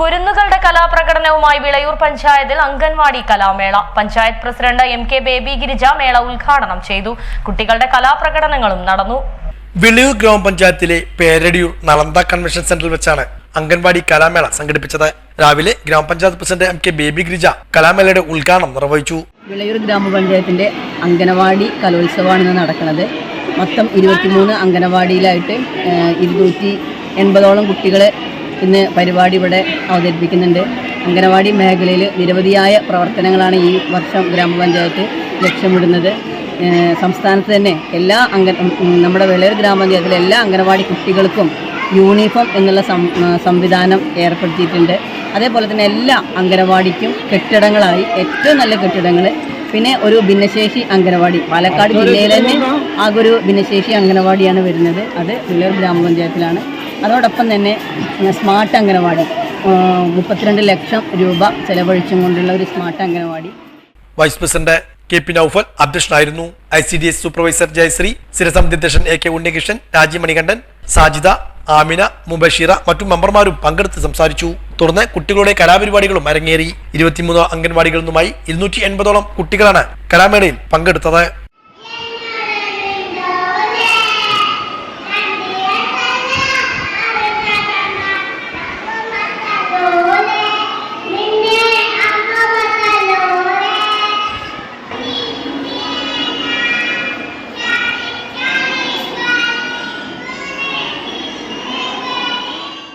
കുട്ടികളുടെ കലാപ്രകടനവുമായി വിളയൂർ പഞ്ചായത്തിൽ anganwadi കലാമേള. Panchayat president M K Baby Girija മേള ഉദ്ഘാടനം ചെയ്തു. കുട്ടികളുടെ കലാപ്രകടനങ്ങളും നടന്നു. വിളയൂർ ഗ്രാമപഞ്ചായത്തിലെ പേരടിയൂർ നളന്ത കൺവെൻഷൻ സെന്ററിൽ വെച്ചാണ് അംഗൻവാടി കലാമേള സംഘടിപ്പിച്ചത്. രാവിലെ ഗ്രാമപഞ്ചായത്ത് president M K Baby Girija കലാമേളയുടെ ഉദ്ഘാടനം നിർവഹിച്ചു. വിളയൂർ ഗ്രാമപഞ്ചായത്തിന്റെ അംഗനവാടി കലോത്സവമാണ് ഇന്ന് നടക്കുന്നത്. മൊത്തം ഇരുപത്തിമൂന്ന് അംഗനവാടിയിലായിട്ട് ഇരുന്നൂറ്റി എൺപതോളം കുട്ടികൾ ഇന്ന് പരിപാടി ഇവിടെ അവതരിപ്പിക്കുന്നുണ്ട്. അംഗനവാടി മേഖലയിൽ നിരവധിയായ പ്രവർത്തനങ്ങളാണ് ഈ വർഷം ഗ്രാമപഞ്ചായത്ത് ലക്ഷ്യമിടുന്നത്. സംസ്ഥാനത്ത് തന്നെ എല്ലാ അംഗ നമ്മുടെ വെളിയർ ഗ്രാമപഞ്ചായത്തിലെ എല്ലാ അംഗനവാടി കുട്ടികൾക്കും യൂണിഫോം എന്നുള്ള സംവിധാനം ഏർപ്പെടുത്തിയിട്ടുണ്ട്. അതേപോലെ തന്നെ എല്ലാ അംഗനവാടിക്കും കെട്ടിടങ്ങളായി ഏറ്റവും നല്ല കെട്ടിടങ്ങൾ പിന്നെ ഒരു ഭിന്നശേഷി അംഗനവാടി. പാലക്കാട് ജില്ലയിൽ തന്നെ ആകെ ഒരു ഭിന്നശേഷി അംഗനവാടിയാണ് വരുന്നത്. അത് വിളയൂർ ഗ്രാമപഞ്ചായത്തിലാണ്. അതോടൊപ്പം തന്നെ സ്മാർട്ട് അംഗനവാടി മുപ്പത്തിരണ്ട് ലക്ഷം രൂപ ചെലവഴിച്ചും കൊണ്ടുള്ള ഒരു smart anganwadi. Vice president K P Noufal അധ്യക്ഷനായിരുന്നു. I C D S supervisor Jayasree സ്ഥിരസമിതി അധ്യക്ഷൻ എ കെ ഉണ്ണികൃഷ്ണൻ രാജീവ് മണികണ്ഠൻ സാജിദ ആമിന മുബഷീറ മറ്റു മെമ്പർമാരും പങ്കെടുത്ത് സംസാരിച്ചു. തുടർന്ന് കുട്ടികളുടെ കലാപരിപാടികളും അരങ്ങേറി. ഇരുപത്തിമൂന്ന് അംഗൻവാടികളിൽ നിന്നുമായി ഇരുന്നൂറ്റി എൺപതോളം കുട്ടികളാണ് കലാമേളയിൽ പങ്കെടുത്തത്.